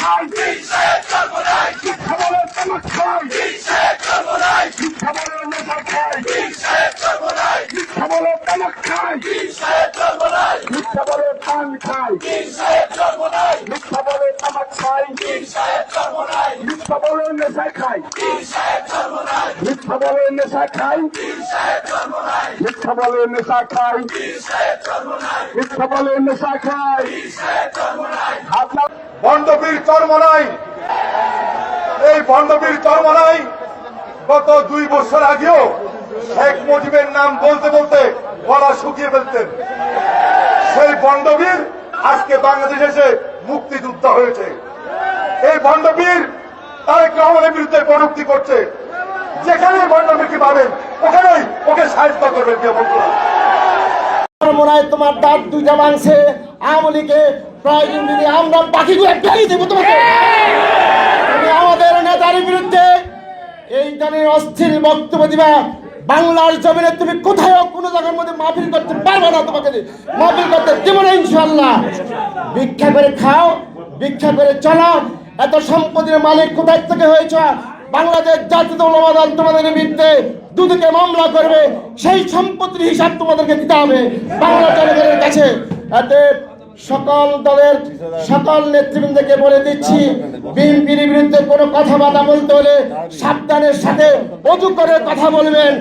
খাই মিথ্যা বলে তামাক খাই মিথ্যা বলে নেশা খাই মিথ্যা বলে তামাক খাই মিথ্যা বলে পান খাই মিথ্যা বলে তামাক খাই মিথ্যা বলে, নেশা খাই। মিথ্যা বলে, নেশা খাই। মিথ্যা নেশা খাই। মিথ্যা নেশা খাই। ভণ্ডবীর চরমনাই। এই ভণ্ডবীর চরমনাই গত দুই বছর আগেও শেখ মুজিবের নাম বলতে বলতে গলা শুকিয়ে ফেলতেন। সেই ভণ্ডবীর আজকে বাংলাদেশে এসে মুক্তিযোদ্ধা হয়েছে। এই ভণ্ডবীর তারেক রহমানের বিরুদ্ধে প্রযুক্তি করছে। যেখানে ভণ্ডবীরকে পাবেন, ওখানেই ওকে সাহায্য করবেন কে বন্ধুরা। মনে তোমার দাঁত দুইটা মাংসে আমলিকে প্রয়োজন যদি আমরা বাকিগুলো ফেলে দেবো তোমাকে। তুমি আমাদের নেতার বিরুদ্ধে এই ধরনের অস্থির বক্তব্য দিবা। বাংলার জমিনে তুমি কোথায় কোনো জায়গার মধ্যে মাহফিল করতে পারবে না তোমাকে মাহফিল করতে দেব না ইনশাল্লাহ ভিক্ষা করে খাও, ভিক্ষা করে চলো এত সম্পত্তির মালিক কোথায় থেকে হয়েছ? বাংলাদেশ জাতীয় দল তোমাদের বিরুদ্ধে দুদিকে মামলা করবে, সেই সম্পত্তির হিসাব তোমাদেরকে দিতে হবে। বাংলা জনগণের কাছে এতে সকল দলের সকল নেতৃবৃন্দকে বলে দিচ্ছি, বিএনপির বিরুদ্ধে কোনো কথাবার্তা বলতে হলে সাবধানের সাথে অজু করে কথা বলবেন।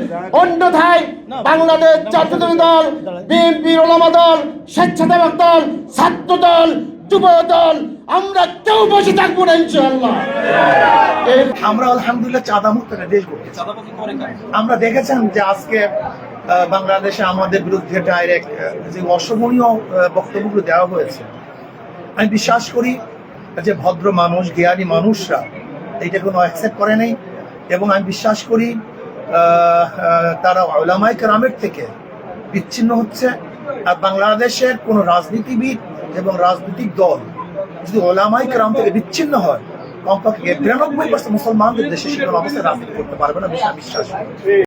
অন্যথায় বাংলাদেশ জাতীয় দল বিএনপি ওলামা দল, স্বেচ্ছাসেবক দল, ছাত্র দল, যুব দল আমরা কেউ বসে থাকব না ইনশাআল্লাহ। আমরা আলহামদুলিল্লাহ চাঁদা মুক্ত একটা দেশ করতে আমরা দেখেছেন যে আজকে বাংলাদেশে আমাদের বিরুদ্ধে ডাইরেক্ট যে অসমনীয় আহ, বক্তব্যগুলো দেওয়া হয়েছে। আমি বিশ্বাস করি যে ভদ্র মানুষ জ্ঞানী মানুষরা এইটা কোনো অ্যাকসেপ্ট করে নাই। এবং আমি বিশ্বাস করি তারা ওলামাই কেরামের থেকে বিচ্ছিন্ন হচ্ছে। আর বাংলাদেশের কোনো রাজনীতিবিদ এবং রাজনৈতিক দল যদি ওলামাই কেরাম থেকে বিচ্ছিন্ন হয়, কমপক্ষে বিরানব্বই পার্সেন্ট মুসলমানদের দেশে সেগুলো অবস্থায় রাজনীতি করতে পারবে না বিশ্বাস।